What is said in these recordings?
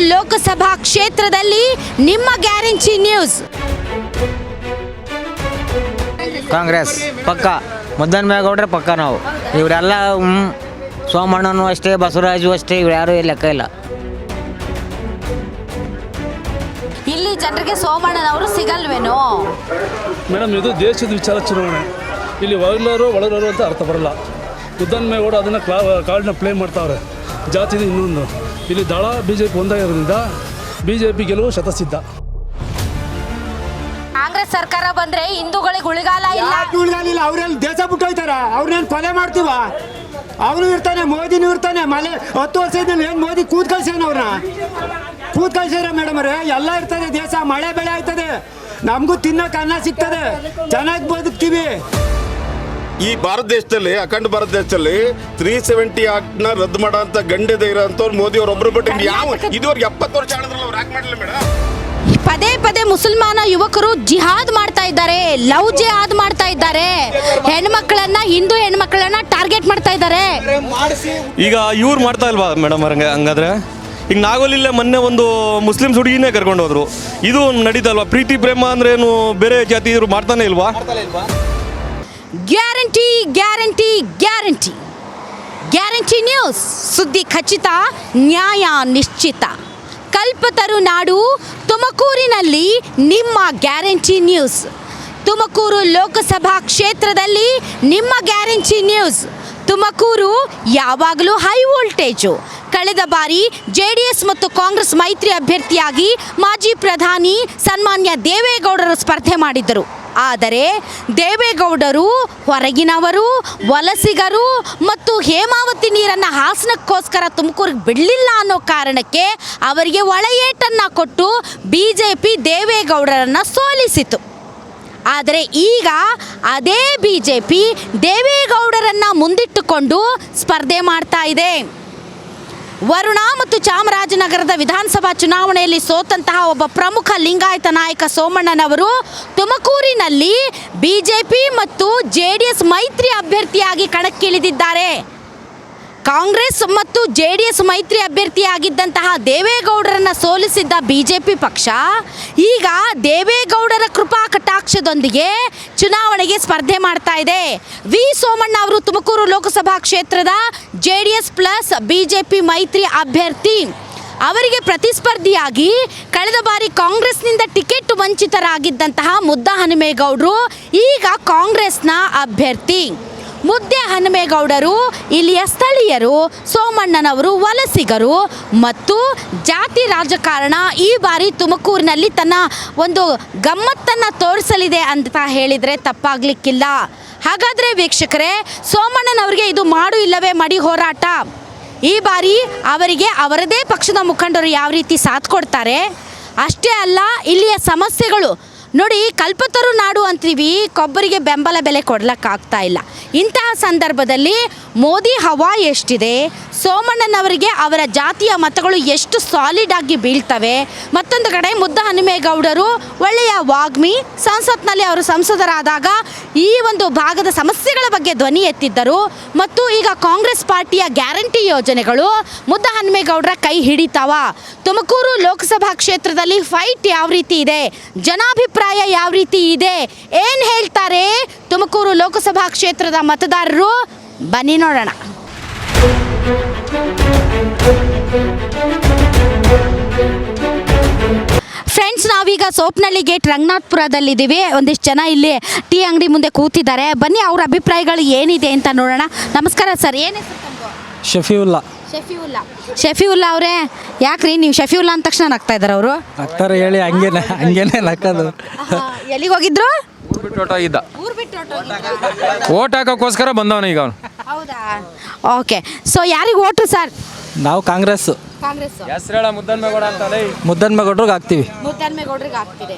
ಲೋಕಸಭಾ ಕ್ಷೇತ್ರದಲ್ಲಿ ನಿಮ್ಮ guarantee news. Congress ಪಕ್ಕ. ಮುದ್ದನ್ಮೇಗೌಡ್ರೆ ಪಕ್ಕ ನಾವು. ಇವರೆಲ್ಲ ಸೋಮಣ್ಣನೂ ಅಷ್ಟೇ ಬಸವರಾಜು ಅಷ್ಟೇ ಇವ್ರು ಯಾರು ಲೆಕ್ಕ ಇಲ್ಲ. ಇಲ್ಲಿ ಜನರಿಗೆ ಸೋಮಣ್ಣನವರು ಸಿಗಲ್ವೇನೋ? ಮೇಡಮ್ ಇದು ದೇಶದ ವಿಚಾರ ಚುನಾವಣೆ. ಇಲ್ಲಿ ಒಳಗಲವರು ಒಳರೋರು ಅಂತ ಅರ್ಥ ಬರಲ್ಲ. ಉದ್ದನ್ಮೇಗೌಡ ಅದನ್ನು ಅದನ್ನ ಕಾರ್ಡ್ನ ಪ್ಲೇ ಮಾಡ್ತಾವ್ರೆ. ಜಾತಿದು ಇನ್ನೊಂದು. ಇಲ್ಲಿ ದಳ ಬಿ ಜೆ ಪಿ ಒಂದಾಗಿರೋದ್ರಿಂದ ಬಿ ಜೆ ಪಿ ಗೆಲುವು ಶತಸಿದ್ಧ. ಕಾಂಗ್ರೆಸ್ ಸರ್ಕಾರ ಬಂದ್ರೆ ಹಿಂದೂಗಳಿಗೆ ಉಳಿಗಾಲ ಇಲ್ಲ. ಉಳ್ಗಾಲಿಲ್ಲ ಅವ್ರೆಲ್ಲಿ ದೇಶ ಬಿಟ್ಟೋಯ್ತಾರ. ಅವ್ರನ್ನೇನು ಕೊಲೆ ಮಾಡ್ತೀವ. ಅವನು ಇರ್ತಾನೆ ಮೋದಿನೂ ಇರ್ತಾನೆ. ಮಲೆ ಹತ್ತು ವರ್ಷದಲ್ಲಿ ಏನು ಮೋದಿ ಕೂತ್ ಕಳ್ಸ್ಯಾನ ಅವ್ರನ್ನ ಕೂತ್ ಕಳ್ಸ್ಯಾರ ಮೇಡಮ್ ಅವ್ರೆ. ಎಲ್ಲ ಇರ್ತದೆ ದೇಶ. ಮಳೆ ಬೆಳೆ ಆಯ್ತದೆ. ನಮಗೂ ತಿನ್ನಕ್ಕೆ ಅನ್ನ ಸಿಗ್ತದೆ. ಚೆನ್ನಾಗಿ ಬದುಕ್ತೀವಿ. ಈ ಭಾರತ ದೇಶದಲ್ಲಿ ಅಖಂಡ ಭಾರತ ದೇಶದಲ್ಲಿ ತ್ರೀ ಸೆವೆಂಟಿ ಆಕ್ಟ್ನ ರದ್ದು ಮಾಡೋಂತ ಗಂಡದ ಇರೋಂಥವ್ರು ಮೋದಿ ಅವ್ರು ಒಬ್ರು ಬಿಟ್ಟು ಯಾವ ಇದುವರೆಗೆ ಎಪ್ಪತ್ತು ವರ್ಷ ಆಡಿದ್ರಲ್ಲ ಅವ್ರು ಯಾಕೆ ಮಾಡಲಿಲ್ಲ ಮೇಡಮ್ ಪದೇ ಪದೇ ಮುಸಲ್ಮಾನ ಯುವಕರು ಜಿಹಾದ್ ಮಾಡ್ತಾ ಇದ್ದಾರೆ ಲವ್ ಜಿಹಾದ್ ಮಾಡ್ತಾ ಇದ್ದಾರೆ. ಹೆಣ್ಮಕ್ಳನ್ನ ಹಿಂದೂ ಹೆಣ್ಮಕ್ಳನ್ನ ಟಾರ್ಗೆಟ್ ಮಾಡ್ತಾ ಇದ್ದಾರೆ. ಈಗ ಇವ್ರು ಮಾಡ್ತಾ ಇಲ್ವಾ ಮೇಡಮ್ ಅವ್ರಂಗೆ ಹಂಗಾದ್ರೆ? ಈಗ ನಾಗೋಲಿಲ್ಲೇ ಮೊನ್ನೆ ಒಂದು ಮುಸ್ಲಿಮ್ಸ್ ಹುಡುಗಿನೇ ಕರ್ಕೊಂಡು ಹೋದ್ರು ಇದು ನಡೀತಲ್ವಾ? ಪ್ರೀತಿ ಪ್ರೇಮ ಅಂದ್ರೆ ಏನು ಬೇರೆ ಜಾತಿ ಇದ್ರು ಮಾಡ್ತಾನೆ ಇಲ್ವಾ? Guarantee guarantee guarantee. Guarantee news, ಸುದ್ದಿ ಖಚಿತ, ನ್ಯಾಯ ನಿಶ್ಚಿತ. ಕಲ್ಪತರು ನಾಡು ತುಮಕೂರಿನಲ್ಲಿ ನಿಮ್ಮ ಗ್ಯಾರಂಟಿ ನ್ಯೂಸ್. ತುಮಕೂರು ಲೋಕಸಭಾ ಕ್ಷೇತ್ರದಲ್ಲಿ ನಿಮ್ಮ ಗ್ಯಾರಂಟಿ ನ್ಯೂಸ್. ತುಮಕೂರು ಯಾವಾಗಲೂ ಹೈ ವೋಲ್ಟೇಜು. ಕಳೆದ ಬಾರಿ ಜೆ ಮತ್ತು ಕಾಂಗ್ರೆಸ್ ಮೈತ್ರಿ ಅಭ್ಯರ್ಥಿಯಾಗಿ ಮಾಜಿ ಪ್ರಧಾನಿ ಸನ್ಮಾನ್ಯ ದೇವೇಗೌಡರು ಸ್ಪರ್ಧೆ ಮಾಡಿದ್ದರು. ಆದರೆ ದೇವೇಗೌಡರು ಹೊರಗಿನವರು, ವಲಸಿಗರು ಮತ್ತು ಹೇಮಾವತಿ ನೀರನ್ನು ಹಾಸನಕ್ಕೋಸ್ಕರ ತುಮಕೂರಿಗೆ ಬಿಡಲಿಲ್ಲ ಅನ್ನೋ ಕಾರಣಕ್ಕೆ ಅವರಿಗೆ ಒಳೆಯೇಟನ್ನು ಕೊಟ್ಟು ಬಿ ಜೆ ಪಿ ದೇವೇಗೌಡರನ್ನು ಸೋಲಿಸಿತು. ಆದರೆ ಈಗ ಅದೇ ಬಿ ಜೆ ಪಿ ದೇವೇಗೌಡರನ್ನು ಮುಂದಿಟ್ಟುಕೊಂಡು ಸ್ಪರ್ಧೆ ಮಾಡ್ತಾ ಇದೆ. ವರುಣ ಮತ್ತು ಚಾಮರಾಜನಗರದ ವಿಧಾನಸಭಾ ಚುನಾವಣೆಯಲ್ಲಿ ಸೋತಂತಹ ಒಬ್ಬ ಪ್ರಮುಖ ಲಿಂಗಾಯತ ನಾಯಕ ಸೋಮಣ್ಣನವರು ತುಮಕೂರಿನಲ್ಲಿ ಬಿಜೆಪಿ ಮತ್ತು ಜೆಡಿಎಸ್ ಮೈತ್ರಿ ಅಭ್ಯರ್ಥಿಯಾಗಿ ಕಣಕ್ಕಿಳಿದಿದ್ದಾರೆ. ಕಾಂಗ್ರೆಸ್ ಮತ್ತು ಜೆ ಡಿ ಎಸ್ ಮೈತ್ರಿ ಅಭ್ಯರ್ಥಿಯಾಗಿದ್ದಂತಹ ದೇವೇಗೌಡರನ್ನು ಸೋಲಿಸಿದ್ದ ಬಿ ಜೆ ಪಿ ಪಕ್ಷ, ಈಗ ದೇವೇಗೌಡರ ಕೃಪಾ ಕಟಾಕ್ಷದೊಂದಿಗೆ ಚುನಾವಣೆಗೆ ಸ್ಪರ್ಧೆ ಮಾಡ್ತಾ ಇದೆ. ವಿ. ಸೋಮಣ್ಣ ಅವರು ತುಮಕೂರು ಲೋಕಸಭಾ ಕ್ಷೇತ್ರದ J D S plus B J P ಮೈತ್ರಿ ಅಭ್ಯರ್ಥಿ. ಅವರಿಗೆ ಪ್ರತಿಸ್ಪರ್ಧಿಯಾಗಿ ಕಳೆದ ಬಾರಿ ಕಾಂಗ್ರೆಸ್ನಿಂದ ಟಿಕೆಟ್ ವಂಚಿತರಾಗಿದ್ದಂತಹ ಮುದ್ದ ಹನುಮೇಗೌಡರು ಈಗ ಕಾಂಗ್ರೆಸ್ನ ಅಭ್ಯರ್ಥಿ. ಮುದ್ದೆ ಹನುಮೇಗೌಡರು, ಇಲ್ಲಿಯ ಸ್ಥಳೀಯರು, ಸೋಮಣ್ಣನವರು, ವಲಸಿಗರು ಮತ್ತು ಜಾತಿ ರಾಜಕಾರಣ ಈ ಬಾರಿ ತುಮಕೂರಿನಲ್ಲಿ ತನ್ನ ಒಂದು ಗಮ್ಮತ್ತನ್ನು ತೋರಿಸಲಿದೆ ಅಂತ ಹೇಳಿದರೆ ತಪ್ಪಾಗಲಿಕ್ಕಿಲ್ಲ. ಹಾಗಾದರೆ ವೀಕ್ಷಕರೇ, ಸೋಮಣ್ಣನವರಿಗೆ ಇದು ಮಾಡು ಇಲ್ಲವೇ ಮಡಿ ಹೋರಾಟ? ಈ ಬಾರಿ ಅವರಿಗೆ ಅವರದೇ ಪಕ್ಷದ ಮುಖಂಡರು ಯಾವ ರೀತಿ ಸಾಥ್ ಕೊಡ್ತಾರೆ? ಅಷ್ಟೇ ಅಲ್ಲ, ಇಲ್ಲಿಯ ಸಮಸ್ಯೆಗಳು ನೋಡಿ, ಕಲ್ಪತರು ನಾಡು ಅಂತೀವಿ, ಕೊಬ್ಬರಿಗೆ ಬೆಂಬಲ ಬೆಲೆ ಕೊಡ್ಲಿಕ್ಕಾಗ್ತಾ ಇಲ್ಲ. ಇಂತಹ ಸಂದರ್ಭದಲ್ಲಿ ಮೋದಿ ಹವಾ ಎಷ್ಟಿದೆ? ಸೋಮಣ್ಣನವರಿಗೆ ಅವರ ಜಾತಿಯ ಮತಗಳು ಎಷ್ಟು ಸಾಲಿಡ್ ಆಗಿ ಬೀಳ್ತವೆ? ಮತ್ತೊಂದು ಕಡೆ ಮುದ್ದ ಹನುಮೇಗೌಡರು, ಒಳ್ಳೆಯ ವಾಗ್ಮಿ, ಸಂಸತ್ನಲ್ಲಿ ಅವರು ಸಂಸದರಾದಾಗ ಈ ಒಂದು ಭಾಗದ ಸಮಸ್ಯೆಗಳ ಬಗ್ಗೆ ಧ್ವನಿ ಎತ್ತಿದ್ದರು. ಮತ್ತು ಈಗ ಕಾಂಗ್ರೆಸ್ ಪಾರ್ಟಿಯ ಗ್ಯಾರಂಟಿ ಯೋಜನೆಗಳು ಮುದ್ದ ಹನುಮೇಗೌಡರ ಕೈ ಹಿಡಿತಾವ. ತುಮಕೂರು ಲೋಕಸಭಾ ಕ್ಷೇತ್ರದಲ್ಲಿ ಫೈಟ್ ಯಾವ ರೀತಿ ಇದೆ? ಜನಾಭಿಪ್ರಾಯ ಯಾವ ರೀತಿ ಇದೆ? ಏನು ಹೇಳ್ತಾರೆ ತುಮಕೂರು ಲೋಕಸಭಾ ಕ್ಷೇತ್ರದ ಮತದಾರರು? ಬನ್ನಿ ನೋಡೋಣ. ಫ್ರೆಂಡ್ಸ್ ನಾವೀಗ ಸೋಪ್ನಳ್ಳಿ ಗೇಟ್ ರಂಗನಾಥ್ಪುರದಲ್ಲಿದ್ದೀವಿ. ಒಂದಿಷ್ಟು ಜನ ಇಲ್ಲಿ ಟೀ ಅಂಗಡಿ ಮುಂದೆ ಕೂತಿದ್ದಾರೆ. ಬನ್ನಿ ಅವ್ರ ಅಭಿಪ್ರಾಯಗಳು ಏನಿದೆ ಅಂತ ನೋಡೋಣ. ನಮಸ್ಕಾರ ಸರ್, ಏನು ಶಫೀವುಲ್ಲಾ. ಶಫಿವುಲ್ಲಾ. ಶಫಿವುಲ್ಲಾ ಅವರೇ ಯಾಕ್ರಿ ನೀವು ಶಫಿವುಲ್ಲಾ ಅಂದ ತಕ್ಷಣ ನಗ್ತಾ ಇದ್ದಾರೆ ಅವರು? ಅಕ್ಕಾರ ಹೇಳಿ ಹಂಗೇನೆ ಹಂಗೇನೆ ನಕ್ಕದು ಎಲ್ಲಿಗೆ ಹೋಗಿದ್ರು? ಹೊರ್ಟೋಗಿದ್ದ. ಊರು ಬಿಟ್ಟು ಓಟ್ ಹಾಕೋಕ್ಕೋಸ್ಕರ ಬಂದವನು ಈಗ ಅವನು. ಹೌದಾ? ಓಕೆ. ಸೊ ಯಾರಿಗೆ ಓಟ್ರು ಸರ್? ನಾವು ಕಾಂಗ್ರೆಸ್ ಕಾಂಗ್ರೆಸ್ ಹೆಸ್ರೇಳ ಮುದ್ದನ್ಮೇಗೌಡ ಅಂತಲೇ. ಮುದ್ದನ್ಮೇಗೌಡ್ರಿಗೆ ಹಾಕ್ತೀವಿ. ಮುದ್ದನ್ಮೇಗೌಡ್ರಿಗೆ ಹಾಕ್ತೀರಿ.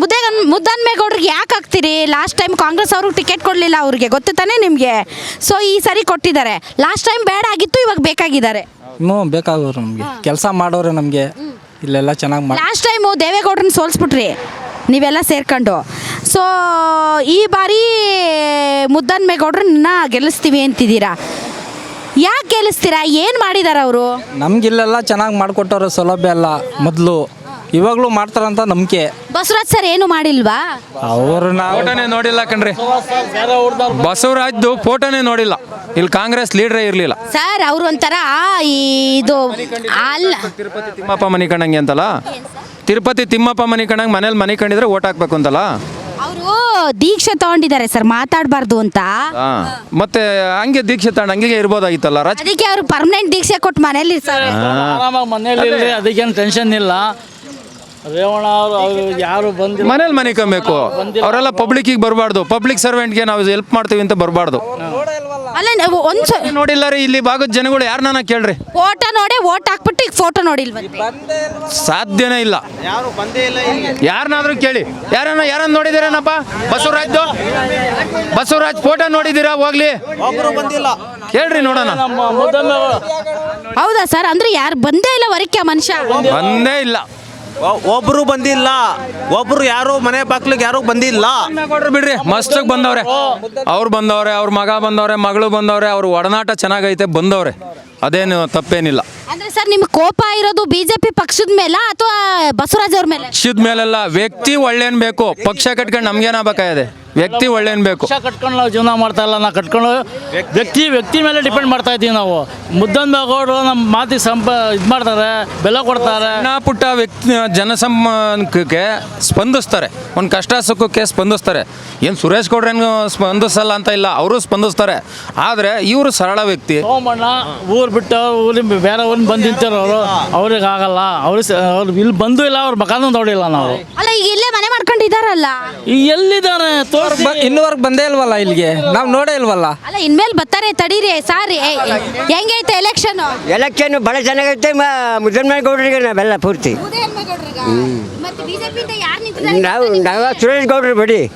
ಮುದ್ದೆ ಮುದ್ದನ್ಮೇಗೌಡ್ರಿಗೆ ಯಾಕೆ ಹಾಕ್ತೀರಿ? ಲಾಸ್ಟ್ ಟೈಮ್ ಕಾಂಗ್ರೆಸ್ ಅವ್ರಿಗೆ ಟಿಕೆಟ್ ಕೊಡಲಿಲ್ಲ ಅವ್ರಿಗೆ. ಗೊತ್ತು ತಾನೇ ನಿಮಗೆ? ಸೊ ಈ ಸರಿ ಕೊಟ್ಟಿದ್ದಾರೆ. ಲಾಸ್ಟ್ ಟೈಮ್ ಬೇಡ ಆಗಿತ್ತು ಇವಾಗ ಬೇಕಾಗಿದ್ದಾರೆ. ಹ್ಞೂ ಬೇಕಾಗೋರು ನಮಗೆ. ಕೆಲಸ ಮಾಡೋರು ನಮಗೆ. ಇಲ್ಲೆಲ್ಲ ಚೆನ್ನಾಗಿ ಮಾಡಿ ಲಾಸ್ಟ್ ಟೈಮು ದೇವೇಗೌಡ್ರನ್ನ ಸೋಲ್ಸ್ಬಿಟ್ರಿ. ನೀವೆಲ್ಲ ಸೇರ್ಕೊಂಡು. ಸೊ ಈ ಬಾರಿ ಮುದ್ದನ್ಮೇಗೌಡ್ರನ್ನ ಗೆಲ್ಲಿಸ್ತೀವಿ ಅಂತಿದ್ದೀರಾ? ಯಾಕೆ ಗೆಲ್ಲಿಸ್ತೀರಾ ಏನು ಮಾಡಿದಾರ ಅವರು? ನಮ್ಗಿಲ್ಲೆಲ್ಲ ಚೆನ್ನಾಗಿ ಮಾಡಿಕೊಟ್ಟವ್ರೆ ಸೌಲಭ್ಯ ಎಲ್ಲ ಮೊದಲು. ಇವಾಗಲೂ ಮಾಡ್ತಾರಂತ ನಂಬಿಕೆ. ಬಸವರಾಜ್ ಸರ್ ಏನು ಮಾಡಿಲ್ವಾ? ಅವರು ಫೋಟೋನೇ ನೋಡಿಲ್ಲ ಕಣ್ರಿ. ಬಸವರಾಜ್ದು ಫೋಟೋನೇ ನೋಡಿಲ್ಲ. ಇಲ್ಲಿ ಕಾಂಗ್ರೆಸ್ ಲೀಡ್ರೇ ಇರಲಿಲ್ಲ. ಸರ್ ಅವರು ಒಂಥರ ಈ ಇದು ಅಲ್ಲ ತಿರುಪತಿ ತಿಮ್ಮಪ್ಪ ಮನಿ ಕಂಡಂಗೆ ಅಂತಲ್ಲ ತಿರುಪತಿ ತಿಮ್ಮಪ್ಪ ಮನಿ ಕಂಡಂಗೆ ಮನೇಲಿ ಮನೆ ಕಂಡಿದ್ರೆ ಓಟ್ ಹಾಕ್ಬೇಕು ಅಂತಲ್ಲ? ಅವರು ದೀಕ್ಷೆ ತಗೊಂಡಿದ್ದಾರೆ ಸರ್ ಮಾತಾಡಬಾರ್ದು ಅಂತ. ಹಾ. ಮತ್ತೆ ಹಂಗೆ ದೀಕ್ಷೆ ತಗೊಂಡು ಹಂಗೆ ಇರ್ಬೋದಾಗಿತ್ತಲ್ಲ ರಾಜ್? ಅದಕ್ಕೆ ಅವರು ಪರ್ಮನೆಂಟ್ ದೀಕ್ಷೆ ಕೊಟ್ಟು ಮನೇಲಿ ಸರ್. ಆರಾಮಾಗಿ ಮನೇಲಿ ಇರ್ಲಿ, ಅದಕ್ಕೇನು ಟೆನ್ಷನ್ ಇಲ್ಲ. ರೇವಣ್ಣ ಅವರು ಅವರು ಯಾರು ಬಂದಿಲ್ಲ. ಮನೇಲಿ ಮನೆ ಕಮ್ಮಬೇಕು ಅವರೆಲ್ಲ ಪಬ್ಲಿಕ್ಕಿಗೆ ಬರಬಾರ್ದು. ಪಬ್ಲಿಕ್ ಸರ್ವೆಂಟ್ಗೆ ನಾವು ಹೆಲ್ಪ್ ಮಾಡ್ತೀವಿ ಅಂತ ಬರಬಾರ್ದು. ಅಲ್ಲ ನೀವು ಒಂದು ನೋಡಿಲ್ಲ ರೀ ಇಲ್ಲಿ ಭಾಗದ ಜನಗಳು ಯಾರನ್ನ ಕೇಳ್ರಿ? ಫೋಟೋ ನೋಡಿ ಓಟ್ ಹಾಕ್ಬಿಟ್ಟು ಈಗ ಫೋಟೋ ನೋಡಿಲ್ವಂತೆ ಸಾಧ್ಯನೇ ಇಲ್ಲ. ಯಾರನ್ನಾದ್ರೂ ಕೇಳಿ. ಯಾರನ್ನ ಯಾರನ್ನ ನೋಡಿದಿರೇನಪ್ಪ ಬಸವರಾಜ್ದು? ಬಸವರಾಜ್ ಫೋಟೋ ನೋಡಿದ್ದೀರಾ? ಹೋಗ್ಲಿ. ಕೇಳ್ರಿ ನೋಡೋಣ. ನಮ್ಮ ಮುದ್ದಮ್ಮ ಹೌದಾ ಸರ್? ಅಂದ್ರೆ ಯಾರು ಬಂದೇ ಇಲ್ಲ ವರಕ್ಕೆ ಮನುಷ್ಯ. ಬಂದೇ ಇಲ್ಲ. ಒಬ್ರು ಬಂದಿಲ್ಲ. ಒಬ್ರು ಯಾರು ಮನೆ ಬಾಕ್ಲಿಗೆ ಯಾರು ಬಂದಿಲ್ಲ. ಬಿಡ್ರಿ ಮಸ್ತ್ ಬಂದವ್ರೆ. ಅವ್ರು ಬಂದವ್ರೆ ಅವ್ರ ಮಗ ಬಂದವ್ರೆ ಮಗಳು ಬಂದವ್ರೆ ಅವ್ರ ಒಡನಾಟ ಚೆನ್ನಾಗೈತೆ ಬಂದವ್ರೆ. ಅದೇನು ತಪ್ಪೇನಿಲ್ಲ. ಅಂದ್ರೆ ಸರ್ ನಿಮ್ಗೆ ಕೋಪ ಇರೋದು ಬಿಜೆಪಿ ಪಕ್ಷದ ಮೇಲೆ ಅಥವಾ ಬಸವರಾಜ್ ಅವ್ರ ಮೇಲೆ? ಪಕ್ಷದ ಮೇಲೆಲ್ಲ ವ್ಯಕ್ತಿ ಒಳ್ಳೇನ್ ಬೇಕು ಪಕ್ಷ ಕಟ್ಕೊಂಡು ನಮ್ಗೇನಾಗಬೇಕಾಗಿದೆ ವ್ಯಕ್ತಿ ಒಳ್ಳೇನ್ ಬೇಕು. ಪಕ್ಷ ಕಟ್ಕೊಂಡು ನಾವು ಜೀವನ ಮಾಡ್ತಾ ಇಲ್ಲ ನಾವು ಕಟ್ಕೊಂಡು ವ್ಯಕ್ತಿ ವ್ಯಕ್ತಿ ಮೇಲೆ ಡಿಪೆಂಡ್ ಮಾಡ್ತಾ ಇದ್ದೀವಿ ನಾವು. ಮುದ್ದನ್ ಬಾಗೋರು ನಮ್ಮ ಮಾತಿಗೆ ಸಂಪ ಇದು ಮಾಡ್ತಾರೆ ಬೆಲೆ ಕೊಡ್ತಾರೆ. ಸಣ್ಣ ಪುಟ್ಟ ವ್ಯಕ್ತಿ ಜನಸಂಪರ್ಕಕ್ಕೆ ಸ್ಪಂದಿಸ್ತಾರೆ. ಒಂದು ಕಷ್ಟ ಸುಖಕ್ಕೆ ಸ್ಪಂದಿಸ್ತಾರೆ. ಏನು ಸುರೇಶ್ ಗೌಡ್ರೇನು ಸ್ಪಂದಿಸಲ್ಲ ಅಂತ ಇಲ್ಲ ಅವರು ಸ್ಪಂದಿಸ್ತಾರೆ. ಆದರೆ ಇವರು ಸರಳ ವ್ಯಕ್ತಿ. ಸೋಮಣ್ಣ ಊರು ಬಿಟ್ಟು ಊರಿನ ಬೇರೆ ಊರಿನ ಬಂದು ನಿಂತಿರೋ ಅವರು ಅವ್ರಿಗೆ ಆಗಲ್ಲ. ಅವ್ರಿಗೆ ಅವ್ರು ಇಲ್ಲಿ ಬಂದು ಇಲ್ಲ ಅವ್ರ ಮಕಾನು ನೋಡಿಲ್ಲ ನಾವು. ಅಲ್ಲ ಈಗ ಇಲ್ಲೇ ಮನೆ ಮಾಡ್ಕೊಂಡಿದಾರಲ್ಲ ಈಗ ಎಲ್ಲಿದ್ದಾರೆ? ತೋರಿಸಿ ಇನ್ನೂವರೆಗೆ ಬಂದೇ ಇಲ್ವಲ್ಲ ಇಲ್ಲಿಗೆ? ನಾವು ನೋಡೇ ಇಲ್ವಲ್ಲ? ಅಲ್ಲ ಇನ್ಮೇಲೆ ಬರ್ತಾರೆ ತಡೀರಿ ಸಾರಿ. ಹೆಂಗೈತೆ ಎಲೆಕ್ಷನ್ ಎಲೆಕ್ಷನ್ ಭಾಳ ಚೆನ್ನಾಗೈತೆ ಮುದ್ದಣ್ಣ ಗೌಡರಿಗೆ ನಾವೆಲ್ಲ ಪೂರ್ತಿ. ಮತ್ತೆ ಯಾರು ನಾವು ನಾವು ಸುರೇಶ್ ಗೌಡ್ರು ಬಿಡಿ.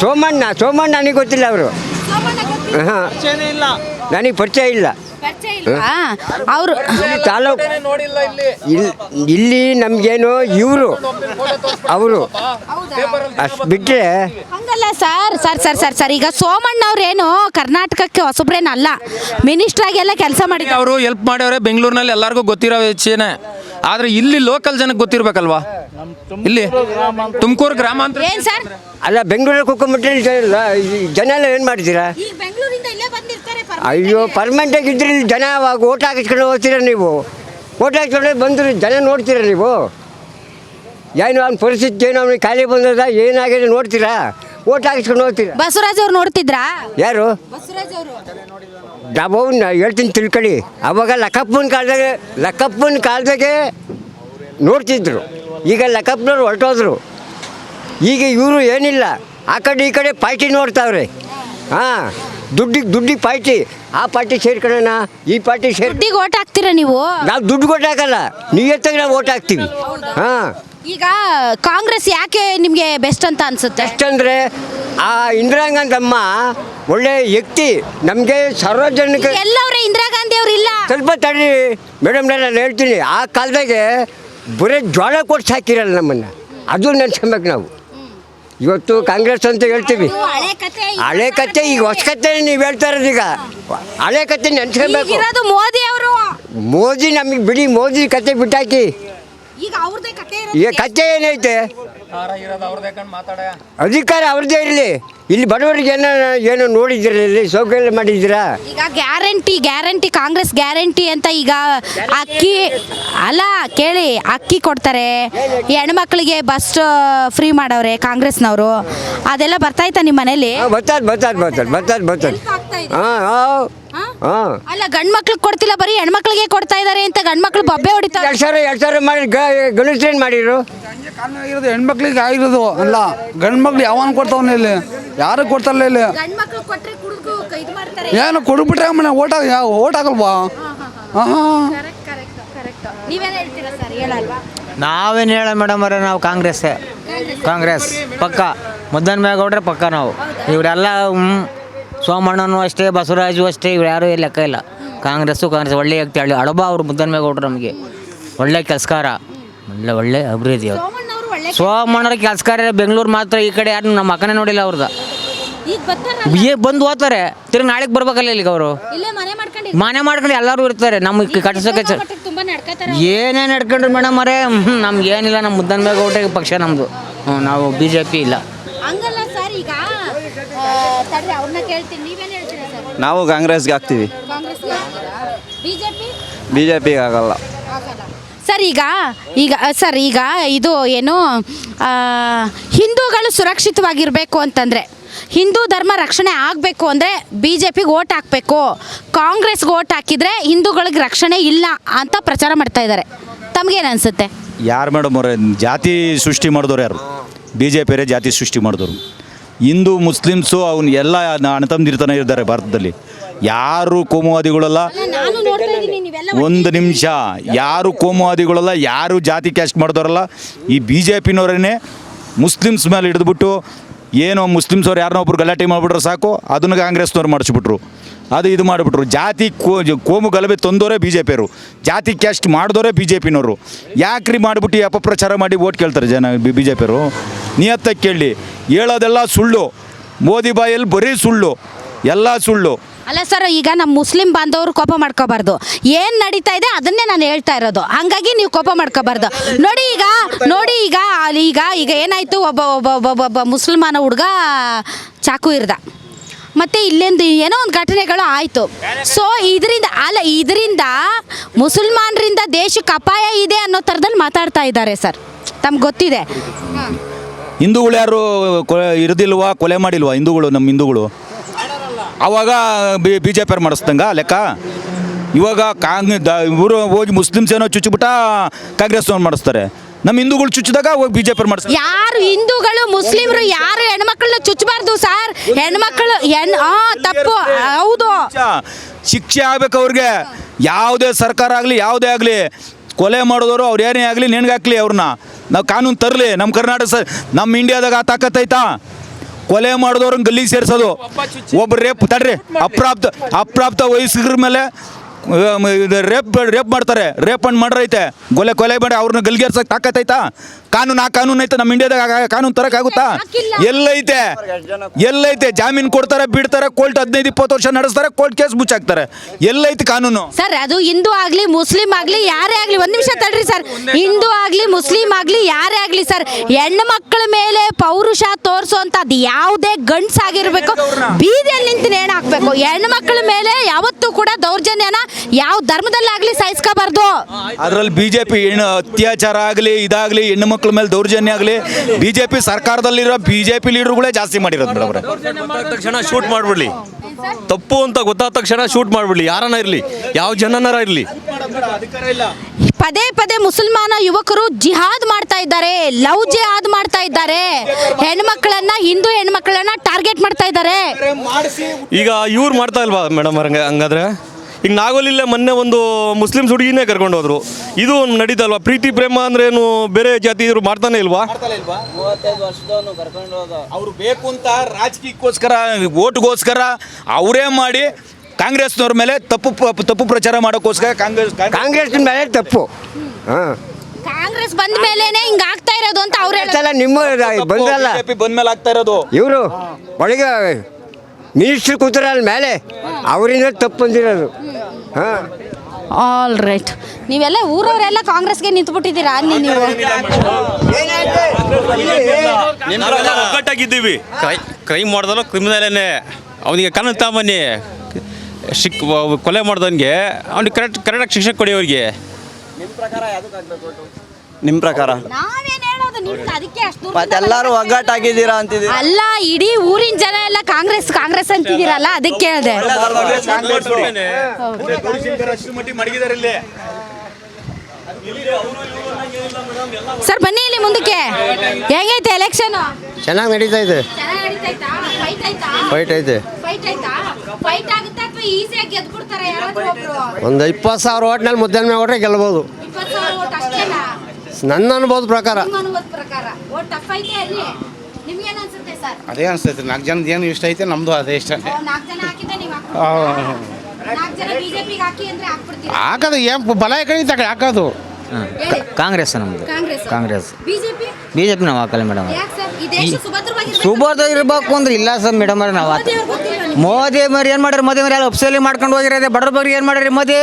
ಸೋಮಣ್ಣ. ಸೋಮಣ್ಣ ನನಗೆ ಗೊತ್ತಿಲ್ಲ ಅವರು. ಹಾಂ. ಇಲ್ಲ. ನನಗೆ ಪರಿಚಯ ಇಲ್ಲ. ಅವರು ತಾಲೂಕು ಇಲ್ಲಿ ಇಲ್ಲಿ ನಮಗೇನು ಇವರು ಅವರು. ಅಷ್ಟು ಬಿಟ್ಟರೆ ಹಂಗಲ್ಲ sir sir sir sir sir. ಈಗ ಸೋಮಣ್ಣ ಅವ್ರೇನು ಕರ್ನಾಟಕಕ್ಕೆ ಹೊಸಬ್ರೇನಲ್ಲ ಮಿನಿಸ್ಟರ್ ಆಗಿ ಎಲ್ಲ ಕೆಲಸ ಮಾಡಿದ್ರು ಅವರು ಹೆಲ್ಪ್ ಮಾಡ್ಯವ್ರೆ ಬೆಂಗಳೂರಿನಲ್ಲಿ ಎಲ್ಲರಿಗೂ ಗೊತ್ತಿರೋ ಹೆಚ್ಚೇನೆ ಆದರೆ ಇಲ್ಲಿ ಲೋಕಲ್ ಜನಕ್ಕೆ ಗೊತ್ತಿರ್ಬೇಕಲ್ವಾ? ಇಲ್ಲಿ ತುಮಕೂರು ಗ್ರಾಮಾಂತರ ಏನ್ ಸರ್? ಅಲ್ಲ ಬೆಂಗಳೂರಿಗೆ ಕುಕ್ಕಮಟ್ಟಿ ಜನ ಎಲ್ಲ ಏನು ಮಾಡ್ತೀರಾ? ಈಗ ಅಯ್ಯೋ ಪರ್ಮನೆಂಟಾಗಿ ಇದ್ರೆ ಜನ ಅವಾಗ ಓಟ್ ಹಾಕಿಸ್ಕೊಂಡು ಹೋಗ್ತೀರ ನೀವು? ಓಟ್ ಹಾಕಿಸ್ಕೊಂಡು ಬಂದ್ರೆ ಜನ ನೋಡ್ತೀರ ನೀವು? ಏನು ಅವ್ನ ಪರಿಸ್ಥಿತಿ ಏನು ಅವ್ನಿಗೆ ಖಾಲಿ ಬಂದದ ಏನಾಗಿದೆ ನೋಡ್ತೀರಾ? ಓಟ್ ಹಾಕಿಸ್ಕೊಂಡು ಹೋಗ್ತೀರಾ? ಬಸವರಾಜ್ ಅವ್ರು ನೋಡ್ತಿದ್ರಾ? ಯಾರು? ಬಸವರಾಜ್ ಅವರು. ನಾ ಹೇಳ್ತೀನಿ ತಿಳ್ಕೊಳ್ಳಿ. ಅವಾಗ ಲಕ್ಕಪ್ಪನ ಕಾಲದಾಗೆ ಲಕ್ಕಪ್ಪನ ಕಾಲದಾಗೆ ನೋಡ್ತಿದ್ರು. ಈಗ ಲಕ್ಕಪ್ಪನವ್ರು ಹೊರಟೋದ್ರು. ಈಗ ಇವರು ಏನಿಲ್ಲ. ಆ ಕಡೆ ಈ ಕಡೆ ಪಾರ್ಟಿ ನೋಡ್ತಾವ್ರೆ. ಹಾಂ. ದುಡ್ಡಿಗೆ ದುಡ್ಡಿಗೆ ಪಾರ್ಟಿ ಆ ಪಾರ್ಟಿ ಸೇರ್ಕೊಳ್ಳೋಣ ಈ ಪಾರ್ಟಿ ಸೇರ್ ದುಡ್ಡಿಗೆ ಓಟ್ ಹಾಕ್ತೀರಾ ನೀವು? ನಾವು ದುಡ್ಡು ಕೊಟ್ಟಾಕಲ್ಲ ನೀವು ಎತ್ತಾಗ ನಾವು ಓಟ್ ಹಾಕ್ತೀವಿ. ಹಾಂ. ಈಗ ಕಾಂಗ್ರೆಸ್ ಯಾಕೆ ನಿಮಗೆ ಬೆಸ್ಟ್ ಅಂತ ಅನ್ಸುತ್ತೆ? ಎಷ್ಟಂದರೆ ಆ ಇಂದಿರಾ ಗಾಂಧಿ ಅಮ್ಮ ಒಳ್ಳೆ ವ್ಯಕ್ತಿ ನಮಗೆ ಸಾರ್ವಜನಿಕ ಎಲ್ಲವ್ರೆ ಇಂದಿರಾ ಗಾಂಧಿ ಅವ್ರು ಇಲ್ಲ. ಸ್ವಲ್ಪ ತಡಿ ಮೇಡಮ್ ನಾನು ಹೇಳ್ತೀನಿ ಆ ಕಾಲದಾಗೆ ಬರೀ ಜ್ವಾಳ ಕೊಟ್ಟು ಸಾಕಿರಲ್ಲ ನಮ್ಮನ್ನು. ಅದು ನೆನ್ಸ್ಕೊಬೇಕು ನಾವು. ಇವತ್ತು ಕಾಂಗ್ರೆಸ್ ಅಂತ ಹೇಳ್ತೀವಿ. ಹಳೆ ಕತೆ ಈಗ. ಹೊಸ ಕತೆ ನೀವು ಹೇಳ್ತಾ ಇರೋದು ಈಗ. ಹಳೆ ಕತೆ ನೆನ್ಸ್ಕೊಬೇಕು. ಇರೋದು ಮೋದಿ ಅವರು. ಮೋದಿ ನಮಗೆ ಬಿಡಿ ಮೋದಿ ಕತೆ ಬಿಟ್ಟಾಕಿ. ಈಗ. ಕತೆ ಏನೈತೆ? ಅಧಿಕಾರ ಅವ್ರದ್ದೇ ಇರಲಿ. ಇಲ್ಲಿ ಬಡವರಿಗೆ ಏನೋ ಏನು ನೋಡಿದ್ದೀರಾ ಇಲ್ಲಿ? ಸೌಕರ್ಯ ಮಾಡಿದ್ದೀರಾ? ಈಗ ಗ್ಯಾರಂಟಿ ಗ್ಯಾರಂಟಿ ಕಾಂಗ್ರೆಸ್ ಗ್ಯಾರಂಟಿ ಅಂತ ಈಗ ಅಕ್ಕಿ ಅಲ್ಲ ಕೇಳಿ ಅಕ್ಕಿ ಕೊಡ್ತಾರೆ. ಹೆಣ್ಮಕ್ಳಿಗೆ ಬಸ್ ಫ್ರೀ ಮಾಡವ್ರೆ ಕಾಂಗ್ರೆಸ್ನವರು. ಅದೆಲ್ಲ ಬರ್ತಾಯ್ತಾ ನಿಮ್ಮ ಮನೇಲಿ ಬರ್ತಾರೆ ಬರ್ತದೆ ಬರ್ತದೆ ಬರ್ತದೆ ಬರ್ತದೆ ಬರ್ತದೆ ಹಾಂ. ಹಾಂ. ಅಲ್ಲ ಗಂಡ್ ಮಕ್ಳಿಗೆ ಕೊಡ್ತಿಲ್ಲ ಬರೀ ಹೆಣ್ಮಕ್ಳಿಗೆ ಕೊಡ್ತಾ ಇದಾರೆ ಅಂತ ಗಂಡ್ ಮಕ್ಳು ಬಬ್ಬೆ ಹೊಡಿತಾರೆ ಎರಡು ಸಾವಿರ ಎರಡು ಸಾವಿರ ಮಾಡಿ ಗಣೇಶನ್ ಮಾಡಿರು ಆಗಿರೋದು ಹೆಣ್ಮಕ್ಳಿಗೆ ಆಗಿರೋದು ಅಲ್ಲ. ಗಂಡು ಮಕ್ಳು ಯಾವನ್ ಕೊಡ್ತಾವನ ಇಲ್ಲಿ? ಯಾರು ಕೊಡ್ತಾರಲ್ಲ ಇಲ್ಲಿ? ಗಂಡ್ ಮಕ್ಳು ಕೊಟ್ರೆ ಕುಡುಕು ಇದು ಮಾಡ್ತಾರೆ. ಏನು ಕೊಡ್ಬಿಟ್ರೆ ಮನೆ ಓಟ್ ಓಟ್ ಹಾಕಲ್ವಾ ಹಾಂ ನೀವೇನು ಹೇಳ್ತೀರಾ ಸರ್? ಹೇಳಲ್ವಾ? ನಾವೇನು ಹೇಳ ಮೇಡಮ್ ಅವರೇ ನಾವು ಕಾಂಗ್ರೆಸ್ಸೇ. ಕಾಂಗ್ರೆಸ್ ಪಕ್ಕ. ಮುದ್ದನ್ಮೇಗೌಡ್ರೆ ಪಕ್ಕ ನಾವು. ಇವರೆಲ್ಲ ಸೋಮಣ್ಣನು ಅಷ್ಟೇ ಬಸವರಾಜು ಅಷ್ಟೇ ಇವ್ರು ಯಾರೂ ಲೆಕ್ಕ ಇಲ್ಲ. ಕಾಂಗ್ರೆಸ್ಸು ಕಾಂಗ್ರೆಸ್ ಒಳ್ಳೆ ವ್ಯಕ್ತಿ ಹಳ್ಳಿ ಅಳಬ ಅವರು ಮುದ್ದನ್ಮೇಗೌಡರು ನಮಗೆ. ಒಳ್ಳೆ ಕೆಲಸಕಾರ. ಒಳ್ಳೆ ಒಳ್ಳೆ ಅಭಿವೃದ್ಧಿ ಅವರು. ಸೋಮಣ್ಣರ ಕೆಲಸಕಾರ ಬೆಂಗಳೂರು ಮಾತ್ರ ಈ ಕಡೆ ಯಾರು ನಮ್ಮ ಅಕ್ಕನೇ ನೋಡಿಲ್ಲ ಅವ್ರದ್ದು ಈಗ ಬಂದು ಹೋಗ್ತಾರೆ ತಿರ್ಗಿ ನಾಳೆಗೆ ಬರ್ಬೇಕಲ್ಲ ಇಲ್ಲಿಗೆ ಅವರು? ಮನೆ ಮಾಡ್ಕೊಂಡು ಎಲ್ಲರೂ ಇರ್ತಾರೆ. ನಮಗೆ ಕಟ್ಸೋಕೆ ತುಂಬಾ ನಡ್ಕೊಂಡ್ರು ಏನೇ ನಡ್ಕೊಂಡ್ರು ಮೇಡಮ್ ಅವರೇ. ನಮ್ಗೆ ಏನಿಲ್ಲ. ನಮ್ಮ ಮುದ್ದನ್ ಮೇಲೆ ಊಟ ಪಕ್ಷ ನಮ್ಮದು ನಾವು ಬಿ ಜೆ ಪಿ ಇಲ್ಲ ಹಂಗಲ್ಲ ಸರ್ ಈಗ ಆ, ತಡ್ರಿ ಅವ್ರನ್ನ ಕೇಳ್ತೀನಿ. ನೀವೇನ್ ಹೇಳ್ತೀರಾ ಸರ್? ನಾವು ಕಾಂಗ್ರೆಸ್ಗೆ ಹಾಕ್ತೀವಿ. ಕಾಂಗ್ರೆಸ್ ಬಿಜೆಪಿ? ಬಿ ಜೆ ಪಿಗೆ ಆಗಲ್ಲ. ಸರ್ ಈಗ ಈಗ ಸರ್ ಈಗ ಇದು ಏನು ಆ, ಹಿಂದೂಗಳು ಸುರಕ್ಷಿತವಾಗಿರಬೇಕು ಅಂತಂದರೆ ಹಿಂದೂ ಧರ್ಮ ರಕ್ಷಣೆ ಆಗಬೇಕು ಅಂದರೆ ಬಿ ಜೆ ಪಿಗೆ ಓಟ್ ಹಾಕಬೇಕು. ಕಾಂಗ್ರೆಸ್ಗೆ ಓಟ್ ಹಾಕಿದರೆ ಹಿಂದೂಗಳಿಗೆ ರಕ್ಷಣೆ ಇಲ್ಲ ಅಂತ ಪ್ರಚಾರ ಮಾಡ್ತಾ ಇದ್ದಾರೆ. ತಮಗೇನು ಅನಿಸುತ್ತೆ? ಯಾರು ಮೇಡಮ್ ಅವರೇ ಜಾತಿ ಸೃಷ್ಟಿ ಮಾಡಿದವ್ರು ಯಾರು? ಬಿ ಜೆ ಪಿಯರೇ ಜಾತಿ ಸೃಷ್ಟಿ ಮಾಡಿದವರು. ಹಿಂದೂ ಮುಸ್ಲಿಮ್ಸು ಅವ್ನು ಎಲ್ಲ ಅಣತಂದಿರ್ತಾನೆ ಇದ್ದಾರೆ ಭಾರತದಲ್ಲಿ. ಯಾರು ಕೋಮುವಾದಿಗಳಲ್ಲ? ಒಂದು ನಿಮಿಷ. ಯಾರು ಕೋಮುವಾದಿಗಳಲ್ಲ ಯಾರು ಜಾತಿ ಕ್ಯಾಸ್ಟ್ ಮಾಡಿದವರಲ್ಲ ಈ ಬಿ ಜೆ ಪಿನವರೇ ಮುಸ್ಲಿಮ್ಸ್ ಮೇಲೆ ಹಿಡಿದ್ಬಿಟ್ಟು ಏನೋ ಮುಸ್ಲಿಮ್ಸ್ ಅವ್ರು ಯಾರನ್ನೋ ಒಬ್ರು ಗಲಾಟೆ ಮಾಡಿಬಿಟ್ರೆ ಸಾಕು ಅದನ್ನು ಕಾಂಗ್ರೆಸ್ನವ್ರು ಮಾಡಿಸ್ಬಿಟ್ರು. ಅದು ಇದು ಮಾಡಿಬಿಟ್ರು. ಜಾತಿ ಕೋಮು ಗಲಭೆ ತಂದೋರೆ ಬಿ ಜೆ ಪಿಯವರು ಜಾತಿ ಕ್ಯಾಸ್ಟ್ ಮಾಡಿದೋರೆ ಬಿ ಜೆ ಪಿನವರು ಯಾಕ್ರಿ ಮಾಡಿಬಿಟ್ಟು ಅಪಪ್ರಚಾರ ಮಾಡಿ ಓಟ್ ಕೇಳ್ತಾರೆ ಜನ ಬಿ ಜೆ ಪಿಯವರು ನಿಯತ್ತಾಗಿ ಕೇಳಿ. ಹೇಳೋದೆಲ್ಲ ಸುಳ್ಳು. ಮೋದಿ ಬಾಯಲ್ಲಿ ಬರೀ ಸುಳ್ಳು. ಎಲ್ಲ ಸುಳ್ಳು. ಅಲ್ಲ ಸರ್, ಈಗ ನಮ್ಮ ಮುಸ್ಲಿಂ ಬಾಂಧವರು ಕೋಪ ಮಾಡ್ಕೋಬಾರ್ದು. ಏನು ನಡೀತಾ ಇದೆ ಅದನ್ನೇ ನಾನು ಹೇಳ್ತಾ ಇರೋದು. ಹಂಗಾಗಿ ನೀವು ಕೋಪ ಮಾಡ್ಕೋಬಾರ್ದು. ನೋಡಿ ಈಗ ನೋಡಿ ಈಗ ಈಗ ಈಗ ಏನಾಯಿತು? ಒಬ್ಬ ಒಬ್ಬ ಒಬ್ಬ- ಒಬ್ಬ ಮುಸಲ್ಮಾನ ಹುಡುಗ ಚಾಕು ಇರ್ದ ಮತ್ತು ಇಲ್ಲೊಂದು ಏನೋ ಒಂದು ಘಟನೆಗಳು ಆಯಿತು. ಸೊ ಇದರಿಂದ, ಅಲ್ಲ, ಇದರಿಂದ ಮುಸಲ್ಮಾನರಿಂದ ದೇಶಕ್ಕೆ ಅಪಾಯ ಇದೆ ಅನ್ನೋ ಥರದಲ್ಲಿ ಮಾತಾಡ್ತಾ ಇದ್ದಾರೆ ಸರ್. ತಮ್ಗೆ ಗೊತ್ತಿದೆ. ಹಿಂದೂಗಳು ಯಾರು ಇರದಿಲ್ವಾ, ಕೊಲೆ ಮಾಡಿಲ್ವಾ ಹಿಂದೂಗಳು, ನಮ್ಮ ಹಿಂದೂಗಳು? ಅವಾಗ ಬಿ ಬಿ ಜೆ ಪಿಯವ್ರು ಮಾಡಿಸ್ದಂಗ ಲೆಕ್ಕ? ಇವಾಗ ಕಾಂಗ್ರೆಸ್ ಇವರು ಹೋಗಿ ಮುಸ್ಲಿಮ್ಸ್ ಏನೋ ಚುಚ್ಚಿಬಿಟ್ಟ ಕಾಂಗ್ರೆಸ್ನವ್ರು ಮಾಡಿಸ್ತಾರೆ. ನಮ್ಮ ಹಿಂದೂಗಳು ಚುಚ್ಚಿದಾಗ ಹೋಗಿ ಬಿಜೆಪಿ ಮಾಡಿಸ್ತಾರೆ ಯಾರು ಹಿಂದೂಗಳು ಮುಸ್ಲಿಮ್ರು ಯಾರು ಹೆಣ್ಮಕ್ಳನ್ನ ಚುಚ್ಚಬಾರ್ದು ಸರ್? ಹೆಣ್ಮಕ್ಳು ಹೆಣ್ ತಪ್ಪು. ಹೌದು. ಶಿಕ್ಷೆ ಆಗ್ಬೇಕು ಅವ್ರಿಗೆ. ಯಾವುದೇ ಸರ್ಕಾರ ಆಗಲಿ ಯಾವುದೇ ಆಗಲಿ. ಕೊಲೆ ಮಾಡಿದವರು ಅವ್ರು ಏನೇ ಆಗಲಿ ನೆನ್ಗಾಕ್ಲಿ ಅವ್ರನ್ನ ನಾವು ಕಾನೂನು ತರಲಿ. ನಮ್ಮ ಕರ್ನಾಟಕ ಸ ನಮ್ಮ ಇಂಡಿಯಾದಾಗ ಆ ತಾಕತ್ತೈತಾ ಕೊಲೆ ಮಾಡಿದವ್ರನ್ನ ಗಲ್ಲಿಗೆ ಸೇರಿಸೋದು. ಒಬ್ಬರು ರೇಪ್ ತಡ್ರಿ. ಅಪ್ರಾಪ್ತ ಅಪ್ರಾಪ್ತ ವಯಸ್ಕರ ಮೇಲೆ ರೇಪ್ ರೇಪ್ ಮಾಡ್ತಾರೆ. ರೇಪ್ ಅಂಡ್ ಮರ್ಡರ್ ಐತೆ ಕೊಲೆ ಕೊಲೆ ಮಾಡಿ ಅವ್ರನ್ನ ಗಲ್ಗೇರ್ಸಕ್ಕೆ ತಾಕತ್ತೈತಾ ಕಾನೂನು ಆ ಕಾನೂನು ಐತೆ ನಮ್ಮ ಇಂಡಿಯಾದಾಗ ಕಾನೂನು ತರಕಾಗುತ್ತಾ ಎಲ್ಲೈತೆ ಎಲ್ಲೈತೆ ಜಾಮೀನು ಕೊಡ್ತಾರೆ ಬಿಡ್ತಾರೆ ಕೋರ್ಟ್ ಹದಿನೈದು ಇಪ್ಪತ್ತು ವರ್ಷ ನಡೆಸ್ತಾರೆ ಕೋರ್ಟ್ ಕೇಸ್ ಮುಚ್ಚಾಕ್ತಾರೆ. ಎಲ್ಲೈತೆ ಕಾನೂನು. ಸರ್ ಅದು ಹಿಂದೂ ಆಗ್ಲಿ ಮುಸ್ಲಿಂ ಆಗ್ಲಿ ಯಾರೇ ಆಗ್ಲಿ ಒಂದ್ ನಿಮಿಷ ತಡ್ರಿ ಸರ್. ಹಿಂದೂ ಆಗ್ಲಿ ಮುಸ್ಲಿಂ ಆಗ್ಲಿ ಯಾರೇ ಆಗ್ಲಿ ಸರ್ ಹೆಣ್ಣು ಮಕ್ಕಳ ಮೇಲೆ ಪೌರುಷ ತೋರಿಸುವಂತದ್ದು ಯಾವುದೇ ಗಂಡ್ಸಾಗಿರ್ಬೇಕು ಬೀದಿಯಲ್ಲಿ ನಿಂತು ನೇಣ ಹಾಕ್ಬೇಕು? ಹೆಣ್ಣು ಮಕ್ಕಳ ಮೇಲೆ ಯಾವತ್ತೂ ಕೂಡ ದೌರ್ಜನ್ಯನ ಯಾವ ಧರ್ಮದಲ್ಲಾಗ್ಲಿ ಸಹಿಸ್ಕೋಬಾರ್ದು. ಅದ್ರಲ್ಲಿ ಬಿ ಜೆ ಪಿ ಹೆಣ್ಣು ಅತ್ಯಾಚಾರ ಆಗಲಿ ಇದಾಗ್ಲಿ ಹೆಣ್ಣು ಮಕ್ಕಳ ಮೇಲೆ ದೌರ್ಜನ್ಯ ಆಗಲಿ ಬಿ ಜೆ ಪಿ ಸರ್ಕಾರದಲ್ಲಿರೋ ಬಿ ಜೆ ಪಿ ಲೀಡರ್ಗಳೇ ಜಾಸ್ತಿ ಮಾಡಿರೋದು ಮೇಡಮ್ ಅವ್ರೆ. ಗೊತ್ತಾದ ತಕ್ಷಣ ಶೂಟ್ ಮಾಡ್ಬಿಡ್ಲಿ. ತಪ್ಪು ಅಂತ ಗೊತ್ತಾದ ತಕ್ಷಣ ಶೂಟ್ ಮಾಡ್ಬಿಡ್ಲಿ. ಯಾರನ್ನ ಇರಲಿ? ಯಾವ ಜನನಾರ ಇರಲಿ? ಪದೇ ಪದೇ ಮುಸಲ್ಮಾನ ಯುವಕರು ಜಿಹಾದ್ ಮಾಡ್ತಾ ಇದ್ದಾರೆ ಲವ್ ಜಿಹಾದ್ ಮಾಡ್ತಾ ಇದ್ದಾರೆ. ಹೆಣ್ಮಕ್ಳನ್ನ ಹಿಂದೂ ಹೆಣ್ಮಕ್ಳನ್ನ ಟಾರ್ಗೆಟ್ ಮಾಡ್ತಾ ಇದ್ದಾರೆ. ಈಗ ಇವ್ರು ಮಾಡ್ತಾ ಇಲ್ವಾ ಮೇಡಮ್ ಹಂಗೆ ಹಂಗಾದ್ರೆ? ಈಗ ನಾಗೋಲಿಲ್ಲೇ ಮೊನ್ನೆ ಒಂದು ಮುಸ್ಲಿಮ್ಸ್ ಹುಡುಗಿನೇ ಕರ್ಕೊಂಡು ಹೋದ್ರು. ಇದು ನಡೀತಲ್ವಾ? ಪ್ರೀತಿ ಪ್ರೇಮ ಅಂದ್ರೆ ಏನು ಬೇರೆ ಜಾತಿ ಇದ್ರು ಮಾಡ್ತಾನೆ ಇಲ್ವಾ? ಅವ್ರು ಬೇಕು ಅಂತ ರಾಜಕೀಯಕ್ಕೋಸ್ಕರ ಓಟ್ಗೋಸ್ಕರ ಅವರೇ ಮಾಡಿ ಕಾಂಗ್ರೆಸ್ನವ್ರ ಮೇಲೆ ತಪ್ಪು ಪ- ತಪ್ಪು ಪ್ರಚಾರ ಮಾಡೋಕ್ಕೋಸ್ಕರ ಕಾಂಗ್ರೆಸ್ ಕಾಂಗ್ರೆಸ್ ಮೇಲೆ ತಪ್ಪು. ಹಾಂ. ಕಾಂಗ್ರೆಸ್ ಬಂದ ಮೇಲೇನೆ ಹಿಂಗ ಆಗ್ತಾ ಇರೋದು ಅಂತ ಅವ್ರು ಸಲ ನಿಮ್ಮ ಬಿಜೆಪಿ ಬಂದ್ಮೇಲೆ ಆಗ್ತಾ ಇರೋದು. ಇವರು ಒಳಗೆ ಮಿನಿಸ್ಟ್ರ್ ಅಲ್ಲಿ ಮೇಲೆ ಅವರಿಂದ ತಪ್ಪು ಬಂದಿರೋದು. ಹಾಂ. ಆಲ್ ರೈಟ್ ನೀವೆಲ್ಲ ಊರವರೆಲ್ಲ ಕಾಂಗ್ರೆಸ್ಗೆ ನಿಂತ್ಬಿಟ್ಟಿದ್ದೀರಾ ಅಲ್ಲಿ ನೀವು? ಒಗ್ಗಟ್ಟಾಗಿದ್ದೀವಿ. ಕ್ರೈ ಕ್ರೈಮ್ ಮಾಡಿದಲ್ಲ ಕ್ರಿಮಿನಲೇನೆ ಅವನಿಗೆ ಕಾನೂನು ತಗೊಂಬನ್ನಿ ಶಿಕ್ ಕೊಲೆ ಮಾಡ್ದವನಿಗೆ. ಅವ್ನಿಗೆ ಕರೆಕ್ಟ್ ಕರೆಕ್ಟಾಗಿ ಶಿಕ್ಷೆ ಕೊಡಿ ಅವ್ರಿಗೆ. ನಿಮ್ಮ ಪ್ರಕಾರ ಮತ್ತೆಲ್ಲರೂ ಒಗ್ಗಟ್ಟಾಗಿದ್ದೀರಾ ಅಂತಿದ್ದೀರಾ? ಅಲ್ಲ ಇಡೀ ಊರಿನ ಜನ ಎಲ್ಲ ಕಾಂಗ್ರೆಸ್ ಕಾಂಗ್ರೆಸ್ ಅಂತಿದ್ದೀರಲ್ಲ ಅದಕ್ಕೆ ಹೇಳ್ದೆ. ಸರ್ ಬನ್ನಿ ಇಲ್ಲಿ ಮುಂದಕ್ಕೆ. ಹೇಗೈತೆ ಎಲೆಕ್ಷನ್ ಚೆನ್ನಾಗಿ ನಡೀತಾ ಇದೆ. ಫೈಟ್ ಐತೆ ಒಂದು ಇಪ್ಪತ್ತು ಸಾವಿರ ಓಟ್ನಲ್ಲಿ ಮುದ್ದೆ ಮೇಲೆ ಹೊಟ್ರೆ ಗೆಲ್ಬೋದು ಇಪ್ಪತ್ತು ಸಾವಿರ ಓಟ್ ಅಷ್ಟೇನಾ ನನ್ನ ಅನುಭವದ ಪ್ರಕಾರ. ಅದೇ ಅನಿಸ್ತೈತೆ ನಾಲ್ಕು ಜನದ ಏನು ಇಷ್ಟ ಐತೆ ನಮ್ಮದು ಅದೇ ಇಷ್ಟ. ನಾಲ್ಕು ಜನ ಹಾಕಿದ್ರೆ ನೀವು ಹಾಕ್ಬಿಡ್ತೀರಾ? ನಾಲ್ಕು ಜನ ಬಿಜೆಪಿಗೆ ಹಾಕಿ ಅಂದ್ರೆ ಹಾಕ್ಬಿಡ್ತೀರಾ? ಹಾಕೋದು ಏನು ಬಲ ಕಳೀತಾಗ ಹಾಕೋದು. ಕಾಂಗ್ರೆಸ್ ನಮ್ದು. Congress. Congress. BJP? B J P ನಾವು ಹಾಕಲ್ಲ ಮೇಡಮ್ ಸುಭದ್ರ ಸರ್? ಈ ದೇಶ ಸುಭದ್ರವಾಗಿರ್ಬೇಕು ಸುಬೋಧ ಇರ್ಬೇಕು ಅಂದ್ರೆ ಇಲ್ಲ ಸರ್ ಮೇಡಮ್ ಅವ್ರೆ ನಾವು ಮೋದಿ ಮರಿ ಏನು ಮಾಡ್ಯಾರ ಮೋದಿ ಮರಿ ಅಲ್ಲಿ ಅಪ್ಸಿಯಲ್ಲಿ ಮಾಡ್ಕೊಂಡು ಹೋಗಿರೋದೆ? ಬಡವ್ರ ಬಗ್ಗೆ ಏನು ಮಾಡ್ರಿ ಮೋದಿ?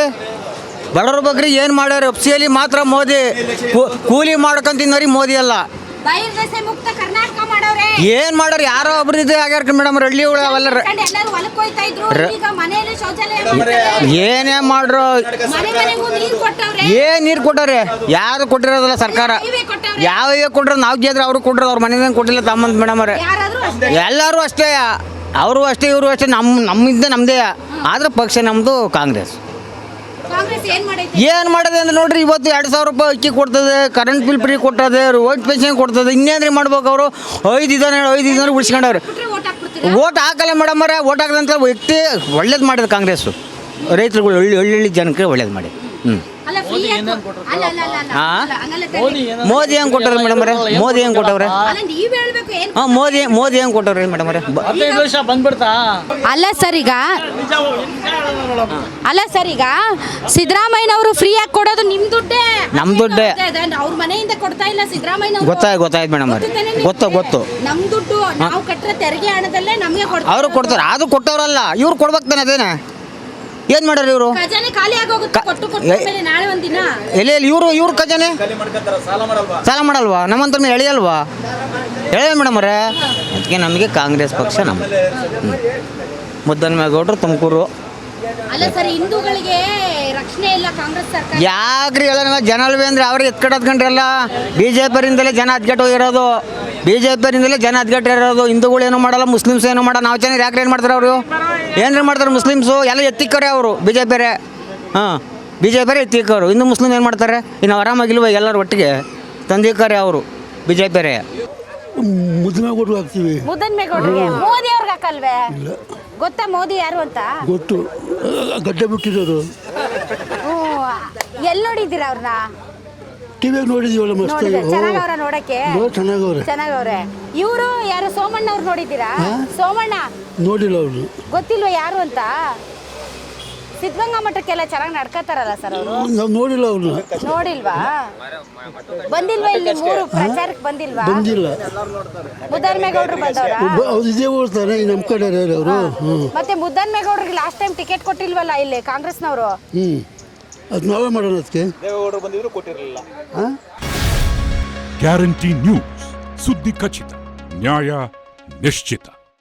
ಬಡವ್ರ ಬಗ್ಗೆ ಏನು ಮಾಡ್ಯಾರ? ಅಲ್ಲಿ ಮಾತ್ರ ಮೋದಿ. ಕೂ- ಕೂಲಿ ಮಾಡ್ಕೊಂಡ್ ತಿನ್ನೋರಿ ಮೋದಿ ಅಲ್ಲ. ಬಹಿರ್ದೆಸೆ ಮುಕ್ತ ಕರ್ನಾಟಕ ಮಾಡವ್ರೆ ಏನು ಮಾಡ್ಯಾರ? ಯಾರೋ ಒಬ್ರು ಇದು ಆಗ್ಯಾರ ಮೇಡಮ್ ಹಳ್ಳಿ ಒಳಗೆ ಅವೆಲ್ಲ ಕಂಡು ಎಲ್ಲರೂ ಹೊಲಕ್ಕೆ ಹೋಯ್ತಾ ಇದ್ರು ರ- ಈಗ ಮನೆಯಲ್ಲಿ ಶೌಚಾಲಯ ಏನೇ ಮಾಡ್ರು ಮನೆ ಮನೆಗೂ ನೀರು ಕೊಟ್ಟವ್ರೆ. ಏನ್ ನೀರು ಕೊಟ್ಟಾರೆ ಯಾರು ಕೊಟ್ಟಿರೋದಲ್ಲ ಸರ್ಕಾರ? ಯಾವ ಕೊಟ್ಟವ್ರೆ. ಯಾವ ಕೊಟ್ರ ನಾವು ಗೆದ್ರೆ ಅವರು ಕೊಟ್ರ ಅವ್ರ ಮನೆಯಿಂದ ಕೊಟ್ಟಿಲ್ಲ ತಮ್ಮಂತ ಮೇಡಮ್ ಅವ್ರೆ. ಯಾರಾದ್ರೂ ಅಷ್ಟೇ. ಎಲ್ಲರೂ ಅಷ್ಟೇ. ಅವರು ಅಷ್ಟೇ ಇವರು ಅಷ್ಟೇ ನಮ್ಮ ನಮ್ಮಿಂದ ನಮ್ಮದೇ ಆದ್ರೆ ಪಕ್ಷ ನಮ್ಮದು ಕಾಂಗ್ರೆಸ್. ಏನ್ ಮಾಡಿದೆ ಏನು ಮಾಡೋದು ಅಂದ್ರೆ ನೋಡ್ರಿ ಇವತ್ತು ಎರಡು ಸಾವಿರ ರೂಪಾಯಿ ಅಕ್ಕಿ ಕೊಡ್ತದೆ ಕರೆಂಟ್ ಬಿಲ್ ಫ್ರೀ ಕೊಟ್ಟದೆ ರೋಡ್ ಪೆನ್ಷನ್ ಕೊಡ್ತದೆ ಇನ್ನೇನ್ರಿ ಮಾಡ್ಬೇಕು ಅವರು? ಐದು ಇದಾನೆ ಐದು ಉಳಿಸ್ಕೊಂಡವ್ರೆ. ಬಿಟ್ರೆ ಓಟ್ ಹಾಕಲ್ಲ ಮೇಡಮ್ ಅವರೇ ಓಟ್ ಹಾಕದಂತ ವ್ಯಕ್ತಿ ಒಳ್ಳೇದು ಮಾಡಿದ ಕಾಂಗ್ರೆಸ್ ರೈತರುಗಳು ಒಳ್ಳೆ ಹಳ್ಳಿ ಜನಕ್ಕೆ ಒಳ್ಳೇದು ಮಾಡಿ ಹ್ಞೂ ಹಾ? ಮೋದಿ ಹೆಂಗೆ ಕೊಟ್ಟವ್ರಿ ಮೇಡಮ್ ಅವ್ರೆ? ಮೋದಿ ಹೆಂಗೆ ಕೊಟ್ಟವ್ರೆ ಅಲ್ಲ ನೀವ್ ಹೇಳ್ಬೇಕು ಮೋದಿ ಮೋದಿ ಹೆಂಗೆ ಕೊಟ್ಟವ್ರಿ ಮೇಡಮ್ ಅವರೇ ಹದಿನೈದು ವರ್ಷ ಬಂದ್ಬಿಡ್ತಾ? ಅಲ್ಲ ಸರ್ ಈಗ ಅಲ್ಲ ಸರ್ ಈಗ ಸಿದ್ದರಾಮಯ್ಯನವರು ಫ್ರೀಯಾಗಿ ಕೊಡೋದು ನಿಮ್ ದುಡ್ಡೇ. ನಮ್ ದುಡ್ಡೇ. ಅವ್ರ ಮನೆಯಿಂದ ಕೊಡ್ತಾ ಇಲ್ಲ ಸಿದ್ದರಾಮಯ್ಯ ಗೊತ್ತಾಯ್ತು ಗೊತ್ತಾಯ್ತು ಮೇಡಮ್ ಅವ್ರೆ. ಗೊತ್ತು ಗೊತ್ತು ನಮ್ ದುಡ್ಡು ನಾವು ಕಟ್ಟಿರೋ ತೆರಿಗೆ ಹಣದಲ್ಲೇ ನಮಗೆ ಕೊಡ್ತಾರೆ. ಅವರು ಕೊಡ್ತಾರೆ ಅದು ಕೊಟ್ಟವ್ರಲ್ಲ ಇವ್ರು ಕೊಡ್ಬೇಕು ತಾನೆ ಅದೇನೆ? ಏನು ಮಾಡ್ಯಾರ ಇವರು? ಖಜಾನೆ ಖಾಲಿ ಆಗೋಗುತ್ತೆ ಕೊಟ್ಟು ಕೊಟ್ಟು ಮೇಲೆ ನಾಳೆ ಒಂದಿನ. ಎಲ್ಲಿ ಎಲ್ಲಿ ಇವರು ಇವ್ರ ಖಜಾನೆ? ಸಾಲ ಮಾಡಲ್ವಾ? ನಮ್ಮಂತ ಮೇಲೆ ಎಳೆಯಲ್ವಾ? ಎಳೆಯ ಮೇಡಮ್ ಅವರೇ? ಅದಕ್ಕೆ ನಮಗೆ ಕಾಂಗ್ರೆಸ್ ಪಕ್ಷ ನಮ್ಮ ಮುದ್ದನ್ಮೇಗೌಡರು ತುಮಕೂರು. ಅಲ್ಲ ಸರ್ ಹಿಂದೂಗಳಿಗೆ ರಕ್ಷಣೆ ಇಲ್ಲ ಕಾಂಗ್ರೆಸ್ ಸರ್ಕಾರ. ಯಾಕ್ರಿ ಎಲ್ಲ ಜನ ಅಲ್ವೇ ಅಂದ್ರೆ ಅವ್ರಿಗೆ ಎತ್ಕಟ್ ಹತ್ಕೊಂಡ್ರಲ್ಲ ಬಿ ಜೆ ಪಿಯಿಂದಲೇ ಜನ ಹತ್ಗೆಟ್ಟು ಹೋಗಿರೋದು. ಬಿ ಜೆ ಜನ ಹತ್ಗೆಟ್ಟು ಇರೋದು ಹಿಂದೂಗಳು ಏನು ಮಾಡಲ್ಲ ಮುಸ್ಲಿಮ್ಸ್ ಏನು ಮಾಡಲ್ಲ ನಾವು ಚೆನ್ನಾಗಿ ಯಾಕೆ ಏನು ಮಾಡ್ತಾರೆ ಅವರು? ಏನೇನು ಮಾಡ್ತಾರೆ ಮುಸ್ಲಿಮ್ಸು? ಎಲ್ಲ ಎತ್ತಿಕ್ಕರೆ ಅವರು ಬಿ ಜೆ ಪಿರೇ ಹಾಂ ಬಿ ಜೆ ಪಿರೇ ಎತ್ತಿಕ್ಕವರು. ಇನ್ನು ಮುಸ್ಲಿಮ್ ಏನು ಮಾಡ್ತಾರೆ? ಇನ್ನು ಆರಾಮಾಗಿಲ್ವ ಎಲ್ಲರೂ ಒಟ್ಟಿಗೆ? ತಂದಿಕ್ಕರೆ ಅವರು ಬಿ ಜೆ ಪಿರೇ ಮುದ್ದೆ ಕೊಟ್ಟು ಹಾಕ್ತೀವಿ ಮೋದಿ ಅವ್ರಿಗೆ ಹಾಕಲ್ವೇ? ಗೊತ್ತಾ ಮೋದಿ ಯಾರು ಅಂತ? ಗೊತ್ತು. ಗಡ್ಡೆ ಬಿಟ್ಟಿರೋರು ಎಲ್ಲಿ ನೋಡಿದ್ದೀರಾ ಅವ್ರನ್ನ ಟಿವಿಯಾಗ ನೋಡಿದೀವಲ್ಲ ನೋಡಿದ್ರೆ ಚೆನ್ನಾಗವ್ರ ನೋಡಕ್ಕೆ. ಚೆನ್ನಾಗವ್ರೆ. ಚೆನ್ನಾಗವ್ರೆ. ಇವರು ಯಾರು ಸೋಮಣ್ಣ ಅವ್ರು ನೋಡಿದ್ದೀರಾ? ಸೋಮಣ್ಣ? ನೋಡಿಲ್ಲ ಅವ್ರು. ಗೊತ್ತಿಲ್ವಾ ಯಾರು ಅಂತ? ಸಿದ್ಧಗಂಗಾ ಮಠಕ್ಕೆಲ್ಲ ಚೆನ್ನಾಗಿ ನಡ್ಕೋತಾರಲ್ಲ ಸರ್ ಅವರು? ನಾವು ನೋಡಿಲ್ಲ ಅವ್ರನ್ನ ನೋಡಿಲ್ವಾ? ಬಂದಿಲ್ವಾ ಇಲ್ಲಿ ಮೂರು? ಪ್ರಚಾರಕ್ಕೆ ಬಂದಿಲ್ವಾ? ಬಂದಿಲ್ಲ. ಮುದ್ದನ್ಮೇಗೌಡರು ಬಂದವರು? ಅವ್ರು ಇದೇ ಓಡ್ತಾರೆ ನಮ್ಮ ಕಡೆ ಅವರು. ಮತ್ತೆ ಮುದ್ದನ್ಮೇಗೌಡರಿಗೆ ಲಾಸ್ಟ್ ಟೈಮ್ ಟಿಕೆಟ್ ಕೊಟ್ಟಿಲ್ವಲ್ಲ ಇಲ್ಲಿ ಕಾಂಗ್ರೆಸ್ನವರು? ಹ್ಞೂ ಅದು ನಾವೇ ಮಾಡೋಣ ಅದಕ್ಕೆ? ಗ್ಯಾರಂಟಿ ನ್ಯೂಸ್ ಸುದ್ದಿ ಖಚಿತ ನ್ಯಾಯ ನಿಶ್ಚಿತ.